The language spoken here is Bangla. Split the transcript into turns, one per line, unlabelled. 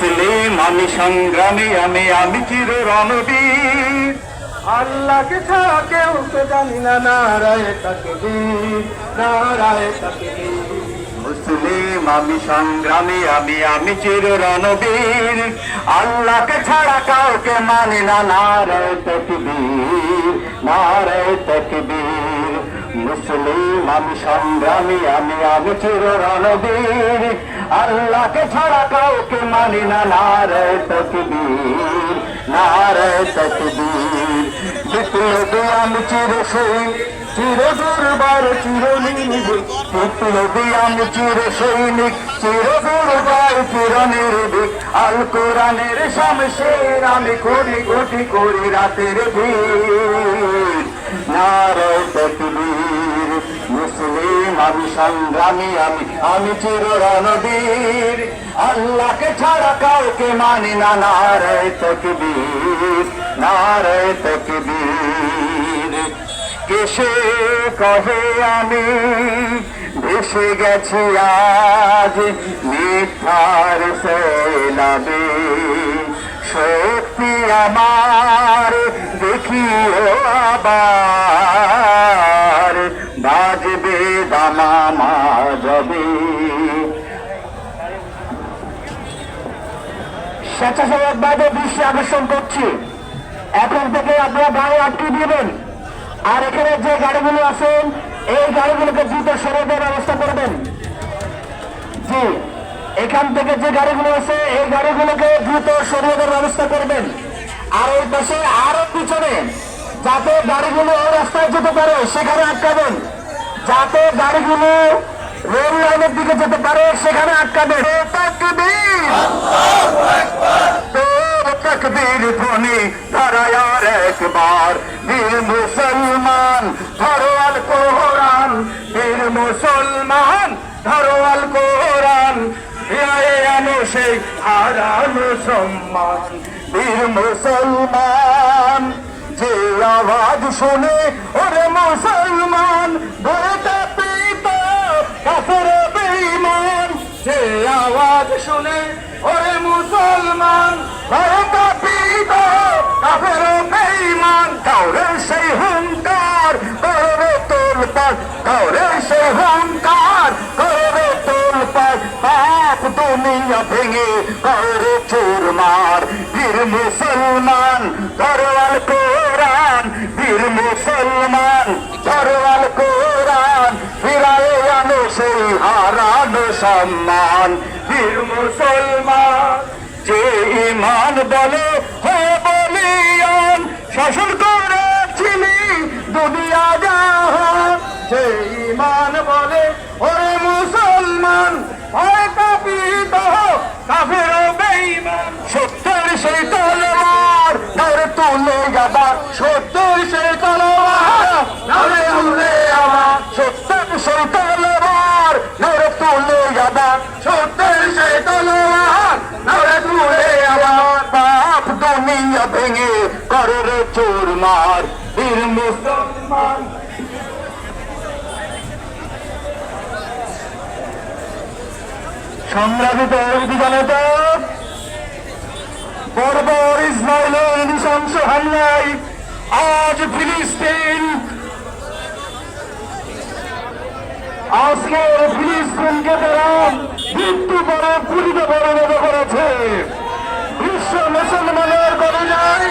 আমি সংগ্রামী আমি আমি চির রণবীর
আল্লাহকে ছাড়া কেউ তো জানি না নারায় তাকে নারায় তাকে
মুসলিম আমি সংগ্রামী আমি আমি চির রণবীর আল্লাহকে ছাড়া কাউকে মানি না নারায় তকবীর নারায় তকবীর মুসলিম আমি সংগ্রামী, আমি আমি চির রণবীর আল্লাহকে ছাড়া কাউকে মানি না নারায় তকবীর নারায় তকবীর বিপ্লবী আমি চির সৈনিক চির দুর্বার চির নির্ভীক বিপ্লবী আমি চির সৈনিক চির দুর্বার চির নির্ভীক আল কোরআনের শামশের আমি কোটি কোটি করি রাতের ভিড়। নারায় তকবীর আমি সংগ্রামী, আমি আমি চির রণবীর আল্লাহকে ছাড়া কাউকে মানি না, নারায় তকবীর নারায় তকবীর। কেসে কহে আমি, ভেসে গেছি আজ, মিথ্যার সেলাবে শক্তি আমার, দেখিও আবার। স্বেচ্ছাসেবকভাবে দৃষ্টি আকর্ষণ করছি। এখন থেকে আপনারা গাড়ি আটকে দিবেন। আর এখানে যে গাড়িগুলো আছেন, এই গাড়িগুলোকে দ্রুত সরে দেওয়ার ব্যবস্থা করবেন। জি, এখান থেকে যে গাড়িগুলো আছে, এই গাড়িগুলোকে দ্রুত সরিয়ে দেওয়ার ব্যবস্থা করবেন। আর এই পাশে আরও পিছনে, যাতে গাড়িগুলো ওই রাস্তায় যেতে পারে, সেখানে আটকাবেন। যাতে গাড়িগুলো রেল লাইনের দিকে যেতে পারে, সেখানে আর একবার। বীর মুসলমান কোরআন। বীর মুসলমান কোরআন। আনো সেই সম্মান। বীর মুসলমান, যে আওয়াজ শুনে, ওরে মুসলমান কাঁপিত কাফের বেঈমান যে আওয়াজ শুনে, ওরে মুসলমান ধরে কাপিত, কাফের বেঈমান, কাউরে সেই হুঙ্কার করবে তোল পার কাউরে সেই হুঙ্কার সম্মান বীর মুসলমান যে ইমান বলে বলিয়ান, শাসন করেছিলি দুনিয়া জাহান। যে ইমান বলে ওরে মুসলমান হয় কাফের সত্যের তলোয়ার ধরে তুলে যাবা। সত্যের সেই তলোয়ার ধরে তুলে যাবা। সত্যের সেই বীর মুসলমান সংগ্রামিত অভিযানত বর্বর ইসমাইলের নৃশংস হামলায় আজ ফিলিস্তিন আজকের ফিলিস্তিনকে তারা মৃত্যু করে পুলিতে পরিণত করেছে। বিশ্ব মুসলমানের কলিজায়